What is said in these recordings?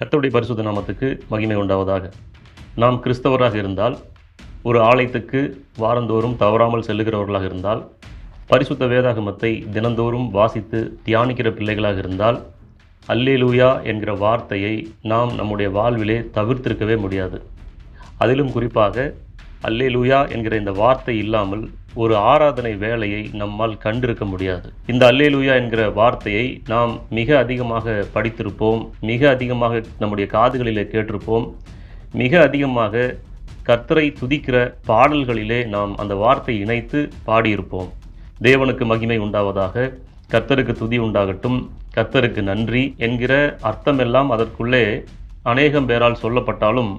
கர்த்தருடைய பரிசுத்த நாமத்துக்கு மகிமை உண்டாவதாக. நாம் கிறிஸ்தவராக இருந்தால் ஒரு ஆலயத்துக்கு வாரந்தோறும் தவறாமல் செல்லுகிறவர்களாக இருந்தால் பரிசுத்த வேதாகமத்தை தினந்தோறும் வாசித்து தியானிக்கிற பிள்ளைகளாக இருந்தால் அல்லேலூயா என்கிற வார்த்தையை நாம் நம்முடைய வாழ்விலே தவிர்த்திருக்கவே முடியாது. அதிலும் குறிப்பாக அல்லேலூயா என்கிற இந்த வார்த்தை இல்லாமல் ஒரு ஆராதனை வேலையை நம்மால் கண்டிருக்க முடியாது. இந்த அல்லேலூயா என்கிற வார்த்தையை நாம் மிக அதிகமாக படித்திருப்போம் மிக அதிகமாக நம்முடைய காதுகளிலே கேட்டிருப்போம் மிக அதிகமாக கர்த்தரை துதிக்கிற பாடல்களிலே நாம் அந்த வார்த்தை இணைத்து பாடியிருப்போம். தேவனுக்கு மகிமை உண்டாவதாக கர்த்தருக்கு துதி உண்டாகட்டும் கர்த்தருக்கு நன்றி என்கிற அர்த்தமெல்லாம் அதற்குள்ளே அநேகம் பேரால் சொல்லப்பட்டாலும்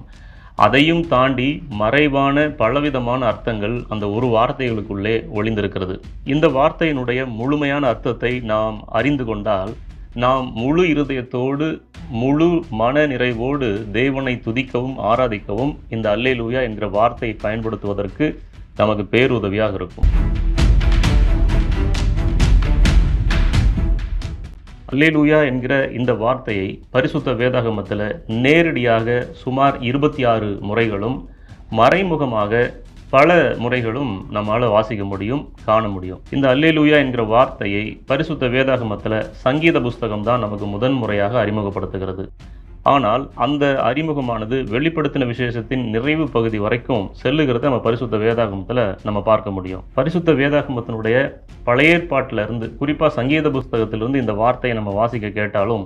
அதையும் தாண்டி மறைவான பலவிதமான அர்த்தங்கள் அந்த ஒரு வார்த்தைகளுக்குள்ளே ஒளிந்திருக்கிறது. இந்த வார்த்தையினுடைய முழுமையான அர்த்தத்தை நாம் அறிந்து கொண்டால் நாம் முழு இருதயத்தோடு முழு மன நிறைவோடு தேவனை துதிக்கவும் ஆராதிக்கவும் இந்த அல்லேலூயா என்கிற வார்த்தையை பயன்படுத்துவதற்கு நமக்கு பேருதவியாக இருக்கும். அல்லேலூயா என்கிற இந்த வார்த்தையை பரிசுத்த வேதாகமத்தில் நேரடியாக சுமார் இருபத்தி ஆறு முறைகளும் மறைமுகமாக பல முறைகளும் நம்மால் வாசிக்க முடியும் காண முடியும். இந்த அல்லேலூயா என்கிற வார்த்தையை பரிசுத்த வேதாகமத்தில் சங்கீத புஸ்தகம் தான் நமக்கு முதன் முறையாக அறிமுகப்படுத்துகிறது. ஆனால் அந்த அறிமுகமானது வெளிப்படுத்தின விசேஷத்தின் நிறைவு பகுதி வரைக்கும் செல்லுகிறத நம்ம பரிசுத்த வேதாகமத்தில் நம்ம பார்க்க முடியும். பரிசுத்த வேதாகமத்தினுடைய பழைய ஏற்பாட்டில் இருந்து குறிப்பாக சங்கீத புஸ்தகத்திலிருந்து இந்த வார்த்தையை நம்ம வாசிக்க கேட்டாலும்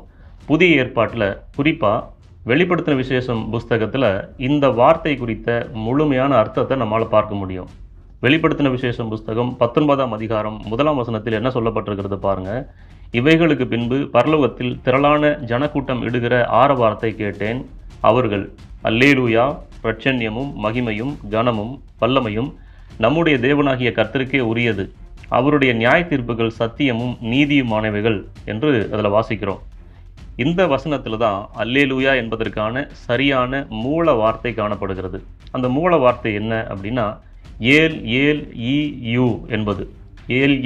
புதிய ஏற்பாட்டில் குறிப்பாக வெளிப்படுத்தின விசேஷம் புஸ்தகத்தில் இந்த வார்த்தை குறித்த முழுமையான அர்த்தத்தை நம்மால் பார்க்க முடியும். வெளிப்படுத்தின விசேஷம் புஸ்தகம் பத்தொன்பதாம் அதிகாரம் முதலாம் வசனத்தில் என்ன சொல்லப்பட்டிருக்கிறது பாருங்கள் இவைகளுக்கு பின்பு பரலோகத்தில் திரளான ஜனக்கூட்டம் இடுகிற ஆரவாரத்தை கேட்டேன். அவர்கள் அல்லேலூயா! பிரச்சன்யமும் மகிமையும் கனமும் வல்லமையும் நம்முடைய தேவனாகிய கர்த்தருக்கே உரியது. அவருடைய நியாய தீர்ப்புகள் சத்தியமும் நீதியுமானவைகள் என்று அதில் வாசிக்கிறோம். இந்த வசனத்தில் தான் அல்லேலூயா என்பதற்கான சரியான மூல வார்த்தை காணப்படுகிறது. அந்த மூல வார்த்தை என்ன அப்படின்னா ஏல் ஏல் இ யூ என்பது. ஏல்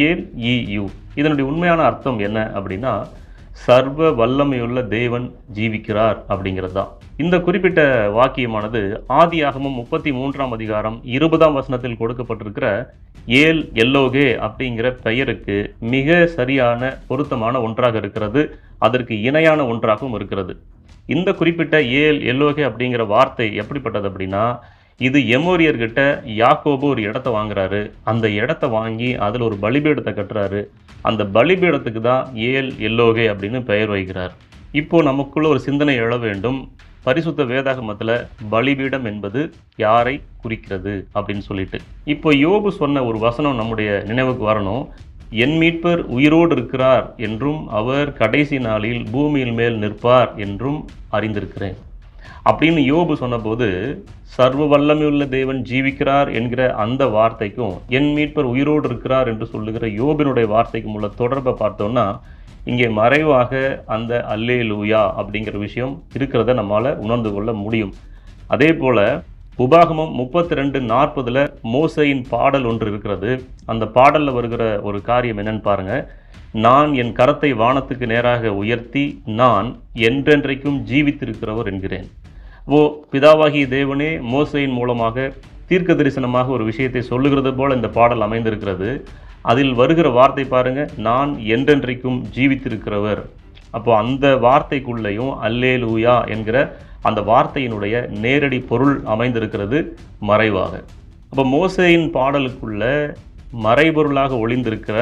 இதனுடைய உண்மையான அர்த்தம் என்ன அப்படின்னா சர்வ வல்லமையுள்ள தேவன் ஜீவிக்கிறார் அப்படிங்கிறது தான். இந்த குறிப்பிட்ட வாக்கியமானது ஆதியாகமும் முப்பத்தி மூன்றாம் அதிகாரம் இருபதாம் வசனத்தில் கொடுக்கப்பட்டிருக்கிற ஏல் எல்லோகே அப்படிங்கிற பெயருக்கு மிக சரியான பொருத்தமான ஒன்றாக இருக்கிறது. அதற்கு இணையான ஒன்றாகவும் இருக்கிறது. இந்த குறிப்பிட்ட ஏல் எல்லோகே அப்படிங்கிற வார்த்தை எப்படிப்பட்டது அப்படின்னா இது எமோரியர்கிட்ட யாக்கோபு ஒரு இடத்த வாங்குறாரு. அந்த இடத்த வாங்கி அதில் ஒரு பலிபீடத்தை கட்டுறாரு. அந்த பலிபீடத்துக்கு தான் ஏல் எல்லோகே அப்படின்னு பெயர் வைக்கிறார். இப்போது நமக்குள்ள ஒரு சிந்தனை எழ வேண்டும். பரிசுத்த வேதாகமத்தில் பலிபீடம் என்பது யாரை குறிக்கிறது அப்படின்னு சொல்லிட்டு. இப்போ யோபு சொன்ன ஒரு வசனம் நம்முடைய நினைவுக்கு வரணும். என் மீட்பர் உயிரோடு இருக்கிறார் என்றும் அவர் கடைசி நாளில் பூமியில் மேல் நிற்பார் என்றும் அறிந்திருக்கிறேன். அப்படின்னு யோபு சொன்னபோது சர்வ வல்லமையுள்ள தேவன் ஜீவிக்கிறார் என்கிற அந்த வார்த்தைக்கும் என் மீட்பர் உயிரோடு இருக்கிறார் என்று சொல்லுகிற யோபினுடைய வார்த்தைக்கும் உள்ள தொடர்பை பார்த்தோம்னா இங்கே மறைவாக அந்த அல்லே லூயா அப்படிங்கிற விஷயம் இருக்கிறத நம்மால் உணர்ந்து கொள்ள முடியும். அதே போல் உபாகமம் முப்பத்தி ரெண்டு நாற்பதில் மோசையின் பாடல் ஒன்று இருக்கிறது. அந்த பாடலில் வருகிற ஒரு காரியம் என்னன்னு பாருங்கள் நான் என் கரத்தை வானத்துக்கு நேராக உயர்த்தி நான் என்றென்றைக்கும் ஜீவித்திருக்கிறவர் என்கிறேன். ஓ பிதாவாகிய தேவனே மோசையின் மூலமாக தீர்க்க தரிசனமாக ஒரு விஷயத்தை சொல்லுகிறது போல இந்த பாடல் அமைந்திருக்கிறது. அதில் வருகிற வார்த்தை பாருங்க நான் என்றென்றைக்கும் ஜீவித்திருக்கிறவர். அப்போ அந்த வார்த்தைக்குள்ளேயும் அல்லேலூயா என்கிற அந்த வார்த்தையினுடைய நேரடி பொருள் அமைந்திருக்கிறது மறைவாக. அப்போ மோசையின் பாடலுக்குள்ள மறைபொருளாக ஒளிந்திருக்கிற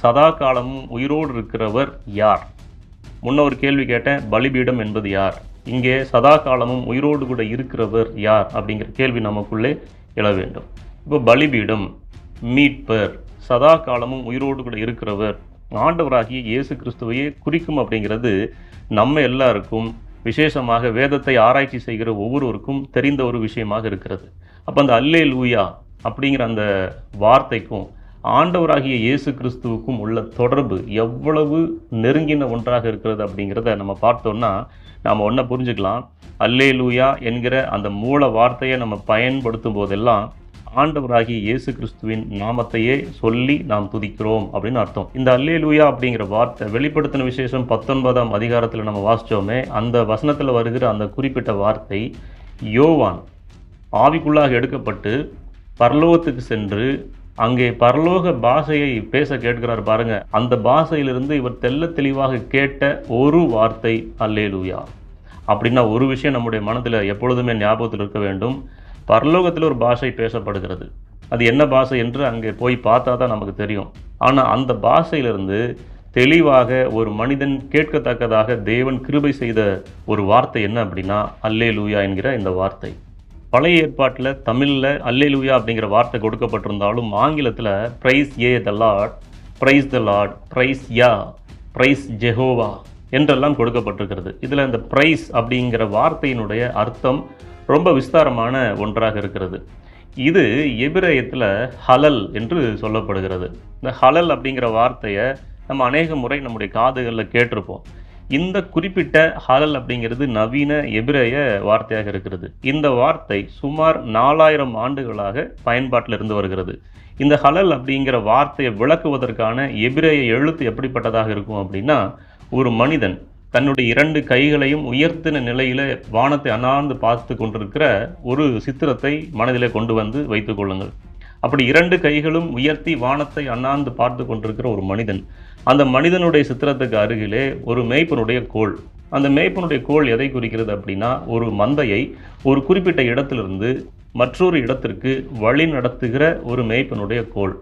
சதா காலமும் உயிரோடு இருக்கிறவர் யார்? முன்ன ஒரு கேள்வி கேட்டேன் பலிபீடம் என்பது யார்? இங்கே சதா காலமும் உயிரோடு கூட இருக்கிறவர் யார்? அப்படிங்கிற கேள்வி நமக்குள்ளே எழ வேண்டும். இப்போ பலிபீடம் மீட்பர் சதா காலமும் உயிரோடு கூட இருக்கிறவர் ஆண்டவராகிய இயேசு கிறிஸ்துவையே குறிக்கும் அப்படிங்கிறது நம்ம எல்லாருக்கும் விசேஷமாக வேதத்தை ஆராய்ச்சி செய்கிற ஒவ்வொருவருக்கும் தெரிந்த ஒரு விஷயமாக இருக்கிறது. அப்போ அந்த அல்லே லூயா அப்படிங்கிற அந்த வார்த்தைக்கும் ஆண்டவராகிய இயேசு கிறிஸ்துவுக்கும் உள்ள தொடர்பு எவ்வளவு நெருங்கின ஒன்றாக இருக்கிறது அப்படிங்கிறத நம்ம பார்த்தோம்னா நாம் ஒன்றை புரிஞ்சுக்கலாம். அல்லே லூயா என்கிற அந்த மூல வார்த்தையை நம்ம பயன்படுத்தும் போதெல்லாம் ஆண்டவராகிய இயேசு கிறிஸ்துவின் நாமத்தையே சொல்லி நாம் துதிக்கிறோம் அப்படின்னு அர்த்தம். இந்த அல்லே லூயா அப்படிங்கிற வார்த்தை வெளிப்படுத்தின விசேஷம் பத்தொன்பதாம் அதிகாரத்தில் நம்ம வாசித்தோமே அந்த வசனத்தில் வருகிற அந்த குறிப்பிட்ட வார்த்தை யோவான் ஆவிக்குள்ளாக எடுக்கப்பட்டு பரலோகத்துக்கு சென்று அங்கே பரலோக பாஷையை பேச கேட்கிறார் பாருங்க. அந்த பாஷையிலிருந்து இவர் தெல்ல தெளிவாக கேட்ட ஒரு வார்த்தை அல்லேலூயா. அப்படின்னா ஒரு விஷயம் நம்முடைய மனதில் எப்பொழுதுமே ஞாபகத்தில் இருக்க வேண்டும். பரலோகத்தில் ஒரு பாஷை பேசப்படுகிறது. அது என்ன பாஷை என்று அங்கே போய் பார்த்தா தான் நமக்கு தெரியும். ஆனால் அந்த பாஷையிலிருந்து தெளிவாக ஒரு மனிதன் கேட்கத்தக்கதாக தேவன் கிருபை செய்த ஒரு வார்த்தை என்ன அப்படின்னா அல்லே லூயா என்கிற இந்த வார்த்தை. பழைய ஏற்பாட்டில் தமிழில் அல்லேலுயா அப்படிங்கிற வார்த்தை கொடுக்கப்பட்டிருந்தாலும் ஆங்கிலத்தில் praise ye the lord praise the lord praise Yah praise Jehovah என்றெல்லாம் கொடுக்கப்பட்டிருக்கிறது. இதில் இந்த ப்ரைஸ் அப்படிங்கிற வார்த்தையினுடைய அர்த்தம் ரொம்ப விஸ்தாரமான ஒன்றாக இருக்கிறது. இது எபிரேயத்தில் ஹலல் என்று சொல்லப்படுகிறது. இந்த ஹலல் அப்படிங்கிற வார்த்தையை நம்ம அநேக முறை நம்முடைய காதுகளில் கேட்டிருப்போம். இந்த குறிப்பிட்ட ஹலல் அப்படிங்கிறது நவீன எபிரேய வார்த்தையாக இருக்கிறது. இந்த வார்த்தை சுமார் நாலாயிரம் ஆண்டுகளாக பயன்பாட்டில் இருந்து வருகிறது. இந்த ஹலல் அப்படிங்கிற வார்த்தையை விளக்குவதற்கான எபிரேய எழுத்து எப்படிப்பட்டதாக இருக்கும் அப்படின்னா ஒரு மனிதன் தன்னுடைய இரண்டு கைகளையும் உயர்த்தின நிலையில் வானத்தை அனார்ந்து பார்த்து கொண்டிருக்கிற ஒரு சித்திரத்தை மனதிலே கொண்டு வந்து வைத்துக் கொள்ளுங்கள். அப்படி இரண்டு கைகளும் உயர்த்தி வானத்தை அண்ணாந்து பார்த்து கொண்டிருக்கிற ஒரு மனிதன். அந்த மனிதனுடைய சித்திரத்துக்கு அருகிலே ஒரு மேய்ப்பனுடைய கோள். அந்த மேய்ப்பனுடைய கோள் எதை குறிக்கிறது அப்படின்னா ஒரு மந்தையை ஒரு குறிப்பிட்ட இடத்திலிருந்து மற்றொரு இடத்திற்கு வழி நடத்துகிற ஒரு மேய்ப்பனுடைய கோள்.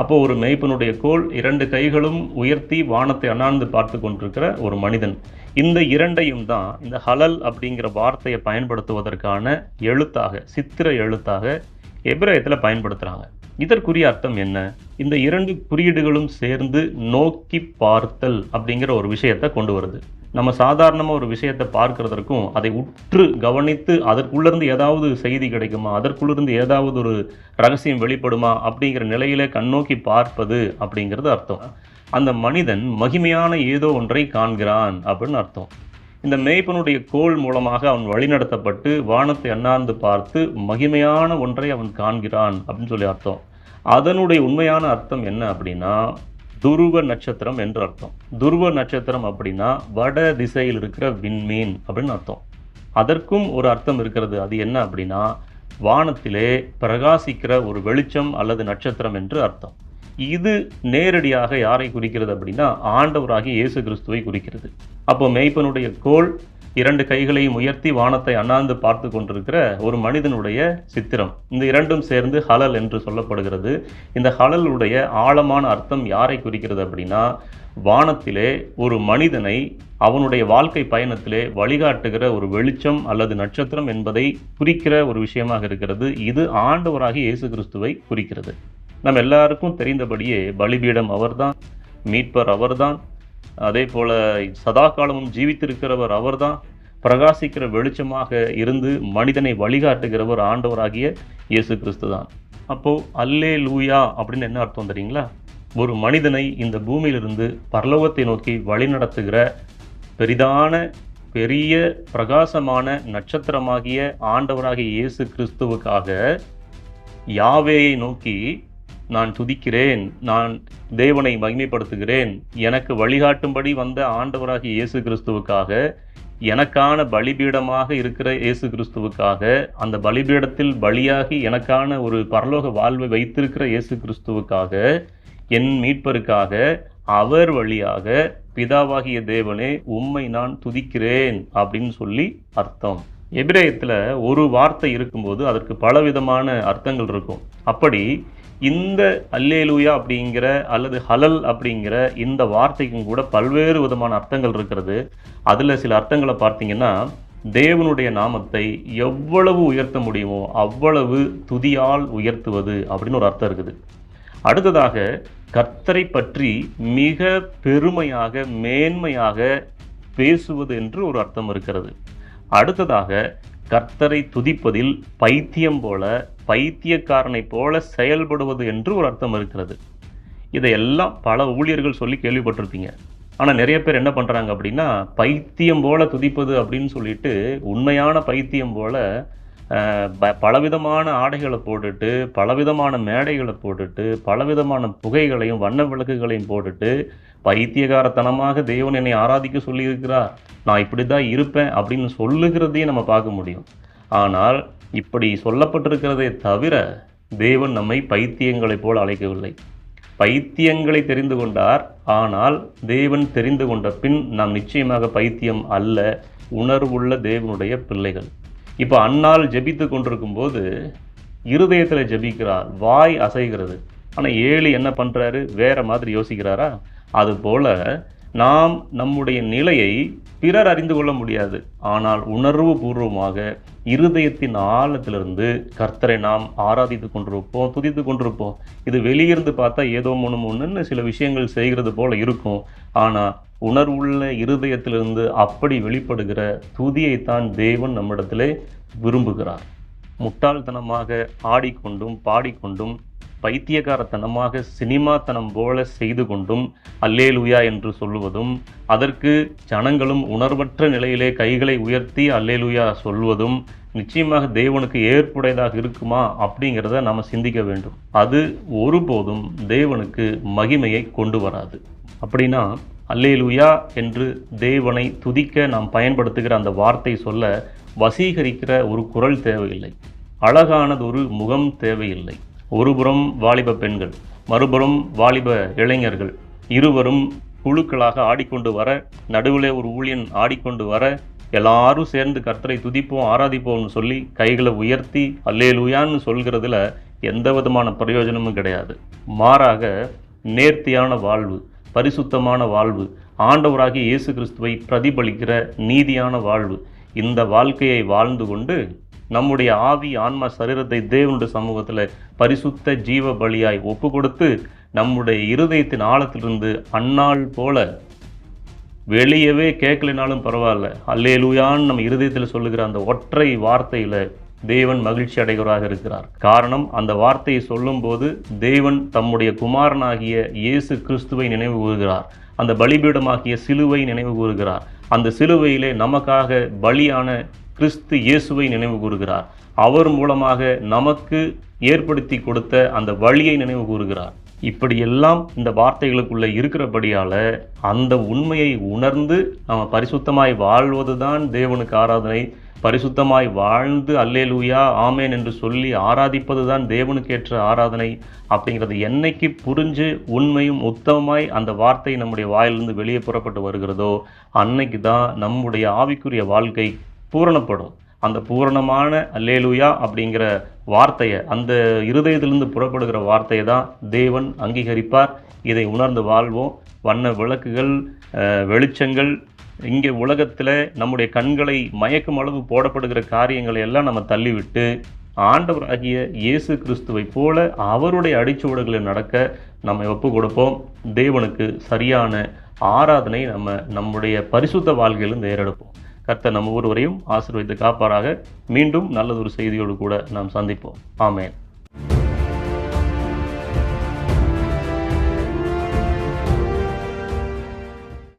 அப்போ ஒரு மேய்ப்பனுடைய கோல் இரண்டு கைகளும் உயர்த்தி வானத்தை அண்ணாந்து பார்த்து கொண்டிருக்கிற ஒரு மனிதன். இந்த இரண்டையும் தான் இந்த ஹலல் அப்படிங்கிற வார்த்தையை பயன்படுத்துவதற்கான எழுத்தாக சித்திர எழுத்தாக எபிரேயத்தில் பயன்படுத்துகிறாங்க இதற்குரிய அர்த்தம் என்ன? இந்த இரண்டு குறியீடுகளும் சேர்ந்து நோக்கி பார்த்தல் அப்படிங்கிற ஒரு விஷயத்தை கொண்டு வருது. நம்ம சாதாரணமாக ஒரு விஷயத்தை பார்க்கறதற்கும் அதை உற்று கவனித்து அதற்குள்ளேருந்து ஏதாவது செய்தி கிடைக்குமா? அதற்குள்ளிருந்து ஏதாவது ஒரு ரகசியம் வெளிப்படுமா? அப்படிங்கிற நிலையில கண்ணோக்கி பார்ப்பது அப்படிங்கிறது அர்த்தம். அந்த மனிதன் மகிமையான ஏதோ ஒன்றை காண்கிறான் அப்படின்னு அர்த்தம். இந்த மேய்ப்பனுடைய கோல் மூலமாக அவன் வழிநடத்தப்பட்டு வானத்தை அண்ணாந்து பார்த்து மகிமையான ஒன்றை அவன் காண்கிறான் அப்படின்னு சொல்லி அர்த்தம். அதனுடைய உண்மையான அர்த்தம் என்ன அப்படின்னா துருவ நட்சத்திரம் என்று அர்த்தம். துருவ நட்சத்திரம் அப்படின்னா வட திசையில் இருக்கிற விண்மீன் அப்படின்னு அர்த்தம். அதற்கும் ஒரு அர்த்தம் இருக்கிறது. அது என்ன அப்படின்னா வானத்திலே பிரகாசிக்கிற ஒரு வெளிச்சம் அல்லது நட்சத்திரம் என்று அர்த்தம். இது நேரடியாக யாரை குறிக்கிறது அப்படின்னா ஆண்டவராகி இயேசு கிறிஸ்துவை குறிக்கிறது. அப்போ மேய்ப்பனுடைய கோல் இரண்டு கைகளையும் உயர்த்தி வானத்தை அண்ணாந்து பார்த்து கொண்டிருக்கிற ஒரு மனிதனுடைய சித்திரம். இந்த இரண்டும் சேர்ந்து ஹலல் என்று சொல்லப்படுகிறது. இந்த ஹலலுடைய ஆழமான அர்த்தம் யாரை குறிக்கிறது அப்படின்னா வானத்திலே ஒரு மனிதனை அவனுடைய வாழ்க்கை பயணத்திலே வழிகாட்டுகிற ஒரு வெளிச்சம் அல்லது நட்சத்திரம் என்பதை குறிக்கிற ஒரு விஷயமாக இருக்கிறது. இது ஆண்டவராகி இயேசு கிறிஸ்துவை குறிக்கிறது. நம்ம எல்லாருக்கும் தெரிந்தபடியே பலிபீடம் அவர்தான் மீட்பர் அவர்தான் அதே போல் சதா காலமும் ஜீவித்திருக்கிறவர் அவர்தான் பிரகாசிக்கிற வெளிச்சமாக இருந்து மனிதனை வழிகாட்டுகிறவர் ஆண்டவராகிய இயேசு கிறிஸ்து தான் அப்போது அல்லே லூயா அப்படின்னு என்ன அர்த்தம் தெரியுங்களா? ஒரு மனிதனை இந்த பூமியிலிருந்து பரலோகத்தை நோக்கி வழிநடத்துகிற பெரிதான பெரிய பிரகாசமான நட்சத்திரமாகிய ஆண்டவராகிய இயேசு கிறிஸ்துவுக்காக யாவேயை நோக்கி நான் துதிக்கிறேன் நான் தேவனை மகிமைப்படுத்துகிறேன். எனக்கு வழிகாட்டும்படி வந்த ஆண்டவராகிய இயேசு கிறிஸ்துவுக்காக எனக்கான பலிபீடமாக இருக்கிற இயேசு கிறிஸ்துவுக்காக அந்த பலிபீடத்தில் பலியாகி எனக்கான ஒரு பரலோக வாழ்வை வைத்திருக்கிற இயேசு கிறிஸ்துவுக்காக என் மீட்பருக்காக அவர் வழியாக பிதாவாகிய தேவனே உம்மை நான் துதிக்கிறேன் அப்படின்னு சொல்லி அர்த்தம். எபிரேயத்தில் ஒரு வார்த்தை இருக்கும்போது அதற்கு பலவிதமான அர்த்தங்கள் இருக்கும். அப்படி இந்த அல்லேலூயா அப்படிங்கிற அல்லது ஹலல் அப்படிங்கிற இந்த வார்த்தைக்கும் கூட பல்வேறு விதமான அர்த்தங்கள் இருக்கிறது. அதில் சில அர்த்தங்களை பார்த்தீங்கன்னா தேவனுடைய நாமத்தை எவ்வளவு உயர்த்த முடியுமோ அவ்வளவு துதியால் உயர்த்துவது அப்படின்னு ஒரு அர்த்தம் இருக்குது. அடுத்ததாக கர்த்தரை பற்றி மிக பெருமையாக மேன்மையாக பேசுவது என்று ஒரு அர்த்தம் இருக்கிறது. அடுத்ததாக கர்த்தரை துதிப்பதில் பைத்தியம் போல பைத்தியக்காரனைப் போல செயல்படுவது என்று ஒரு அர்த்தம் இருக்கிறது. இதையெல்லாம் பல ஊழியர்கள் சொல்லி கேள்விப்பட்டிருப்பீங்க. ஆனால் நிறைய பேர் என்ன பண்ணுறாங்க அப்படின்னா பைத்தியம் போல துதிப்பது அப்படின்னு சொல்லிட்டு உண்மையான பைத்தியம் போல ப- பலவிதமான ஆடைகளை போட்டுட்டு பலவிதமான மேடைகளை போட்டுட்டு பலவிதமான புகைகளையும் வண்ண விளக்குகளையும் போட்டுட்டு பைத்தியகாரத்தனமாக தேவன் என்னை ஆராதிக்க சொல்லியிருக்கிறார். நான் இப்படி தான் இருப்பேன் அப்படின்னு சொல்லுகிறதையும் நம்ம பார்க்க முடியும். ஆனால் இப்படி சொல்லப்பட்டிருக்கிறதே தவிர தேவன் நம்மை பைத்தியங்களைப் போல் அழைக்கவில்லை. பைத்தியங்களை தெரிந்து கொண்டார். ஆனால் தேவன் தெரிந்து கொண்ட பின் நாம் நிச்சயமாக பைத்தியம் அல்ல உணர்வுள்ள தேவனுடைய பிள்ளைகள். இப்போ அன்னால் ஜெபித்து கொண்டிருக்கும் போது இருதயத்தில் ஜெபிக்கிறார். வாய் அசைகிறது. ஆனால் ஏழு என்ன பண்ணுறாரு வேறு மாதிரி யோசிக்கிறாரா? அதுபோல் நாம் நம்முடைய நிலையை பிறர் அறிந்து கொள்ள முடியாது. ஆனால் உணர்வு பூர்வமாக இருதயத்தின் ஆழத்திலிருந்து கர்த்தரை நாம் ஆராதித்து கொண்டிருப்போம் துதித்து கொண்டிருப்போம். இது வெளியிருந்து பார்த்தா ஏதோ ஒன்று ஒன்றுன்னு சில விஷயங்கள் செய்கிறது போல இருக்கும். ஆனால் உணர்வுள்ள இருதயத்திலிருந்து அப்படி வெளிப்படுகிற துதியைத்தான் தேவன் நம்மிடத்திலே விரும்புகிறார். முட்டாள்தனமாக ஆடிக்கொண்டும் பாடிக்கொண்டும் பைத்தியக்காரத்தனமாக சினிமாத்தனம் போல செய்து கொண்டும் அல்லேலுயா என்று சொல்லுவதும் அதற்கு ஜனங்களும் உணர்வற்ற நிலையிலே கைகளை உயர்த்தி அல்லேலுயா சொல்வதும் நிச்சயமாக தேவனுக்கு ஏற்புடையதாக இருக்குமா அப்படிங்கிறத நாம் சிந்திக்க வேண்டும். அது ஒருபோதும் தேவனுக்கு மகிமையை கொண்டு வராது. அப்படின்னா அல்லேலுயா என்று தேவனை துதிக்க நாம் பயன்படுத்துகிற அந்த வார்த்தை சொல்ல வசீகரிக்கிற ஒரு குரல் தேவையில்லை. அழகானது ஒரு முகம் தேவையில்லை. ஒருபுறம் வாலிப பெண்கள் மறுபுறம் வாலிப இளைஞர்கள். இருவரும் குழுக்களாக ஆடிக்கொண்டு வர நடுவிலே ஒரு ஊழியன் ஆடிக்கொண்டு வர எல்லாரும் சேர்ந்து கர்த்தரை துதிப்போம் ஆராதிப்போம்னு சொல்லி கைகளை உயர்த்தி அல்லேலுயான்னு சொல்கிறதுல எந்த விதமான பிரயோஜனமும் கிடையாது. மாறாக நேர்த்தியான வாழ்வு பரிசுத்தமான வாழ்வு ஆண்டவராகி இயேசு கிறிஸ்துவை பிரதிபலிக்கிற நீதியான வாழ்வு இந்த வாழ்க்கையை வாழ்ந்து கொண்டு நம்முடைய ஆவி ஆன்மா சரீரத்தை தேவனுடைய சமூகத்தில் பரிசுத்த ஜீவ பலியாய் ஒப்பு கொடுத்து நம்முடைய இருதயத்தின் ஆழத்திலிருந்து அன்னாள் போல வெளியவே கேட்கலினாலும் பரவாயில்ல. அல்லேலூயான்னு நம்ம இருதயத்தில் சொல்லுகிற அந்த ஒற்றை வார்த்தையில் தேவன் மகிழ்ச்சி அடைகிறவராக இருக்கிறார். காரணம் அந்த வார்த்தையை சொல்லும்போது தேவன் தம்முடைய குமாரனாகிய இயேசு கிறிஸ்துவை நினைவு கூறுகிறார். அந்த பலிபீடமாகிய சிலுவை நினைவு கூறுகிறார். அந்த சிலுவையிலே நமக்காக பலியான கிறிஸ்து இயேசுவை நினைவு கூறுகிறார். அவர் மூலமாக நமக்கு ஏற்படுத்தி கொடுத்த அந்த வழியை நினைவு கூறுகிறார். இப்படியெல்லாம் இந்த வார்த்தைகளுக்குள்ளே இருக்கிறபடியால் அந்த உண்மையை உணர்ந்து நம்ம பரிசுத்தமாய் வாழ்வது தான் தேவனுக்கு ஆராதனை. பரிசுத்தமாய் வாழ்ந்து அல்லேலூயா ஆமேன் என்று சொல்லி ஆராதிப்பது தான் தேவனுக்கேற்ற ஆராதனை. அப்படிங்கிறது என்னைக்கு புரிஞ்சு உண்மையும் உத்தமமாய் அந்த வார்த்தை நம்முடைய வாயிலிருந்து வெளியே புறப்பட்டு வருகிறதோ அன்னைக்கு தான் நம்முடைய ஆவிக்குரிய வாழ்க்கை பூரணப்படும். அந்த பூரணமான அல்லேலூயா அப்படிங்கிற வார்த்தையை அந்த இருதயத்திலிருந்து புறப்படுகிற வார்த்தையை தான் தேவன் அங்கீகரிப்பார். இதை உணர்ந்து வாழ்வோம். வண்ண விளக்குகள் வெளிச்சங்கள் இங்கே உலகத்தில் நம்முடைய கண்களை மயக்கும் அளவு போடப்படுகிற காரியங்களை எல்லாம் நம்ம தள்ளிவிட்டு ஆண்டவராகிய இயேசு கிறிஸ்துவை போல அவருடைய அடிச்சுவடுகளில் நடக்க நம்ம ஒப்பு கொடுப்போம் தேவனுக்கு சரியான ஆராதனை நம்ம நம்முடைய பரிசுத்த வாழ்க்கையிலும் ஏறெடுப்போம். கர்த்த நம்ம ஒருவரையும் ஆசிர்வதித்து காப்பாராக. மீண்டும் நல்லதொரு செய்தியோடு கூட நாம் சந்திப்போம். ஆமேன்.